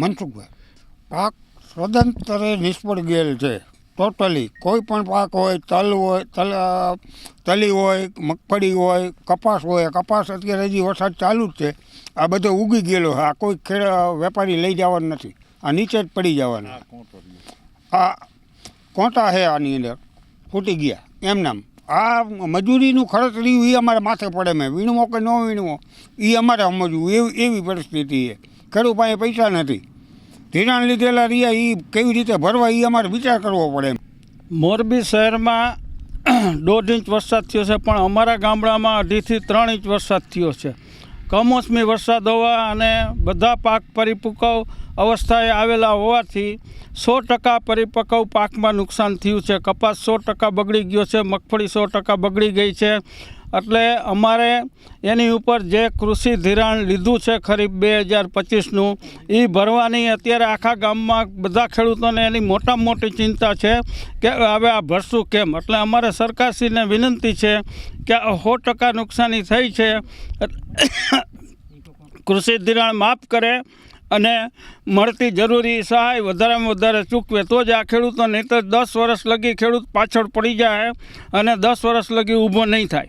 મનસુખભાઈ પાક સ્વતંત્રે નિષ્ફળ ગયેલ છે. ટોટલી કોઈ પણ પાક હોય તલ હોય તલ તલી હોય મગફળી હોય કપાસ હોય કપાસ અત્યારે હજી વરસાદ ચાલુ જ છે. આ બધો ઉગી ગયેલો આ કોઈ ખેડ વેપારી લઈ જવાનો નથી. આ નીચે જ પડી જવાના. આ કોટા છે આની અંદર. ફૂટી ગયા. એમ નામ. આ મજૂરીનું ખર્ચ રહ્યું એ અમારે માથે પડે. મેં વીણવો કે ન વીણવો એ અમારે સમજવું. એવી એવી પરિસ્થિતિ છે. ખેડૂત પાસે પૈસા નથી. ધિરાણ લીધેલા રહ્યા એ કેવી રીતે ભરવા એ અમારે વિચાર કરવો પડે મોરબી શહેરમાં દોઢ ઇંચ વરસાદ થયો છે, પણ અમારા ગામડામાં અઢીથી ત્રણ ઇંચ વરસાદ થયો છે. કમોસમી વરસાદ હોવા અને બધા પાક પરિપક્વ અવસ્થાએ આવેલા હોવાથી સો ટકા પરિપક્વ પાકમાં નુકસાન થયું છે. કપાસ સો ટકા બગડી ગયો છે, મગફળી સો ટકા બગડી ગઈ છે. એટલે અમારે એની ઉપર જે કૃષિ ધિરાણ લીધું છે ખરીફ બે હજાર પચીસનું, એ ભરવાની અત્યારે આખા ગામમાં બધા ખેડૂતોને એની મોટામાં મોટી ચિંતા છે કે હવે આ ભરશું કેમ? એટલે અમારે સરકારશ્રીને વિનંતી છે કે સો ટકા નુકસાની થઈ છે. કૃષિ ધિરાણ માફ કરે અને મળતી જરૂરી સહાય વધારેમાં વધારે ચૂકવે. તો જ આ ખેડૂતો નહીં તો દસ વર્ષ લગી ખેડૂત પાછળ પડી જાય અને દસ વર્ષ લગી ઊભો નહીં થાય.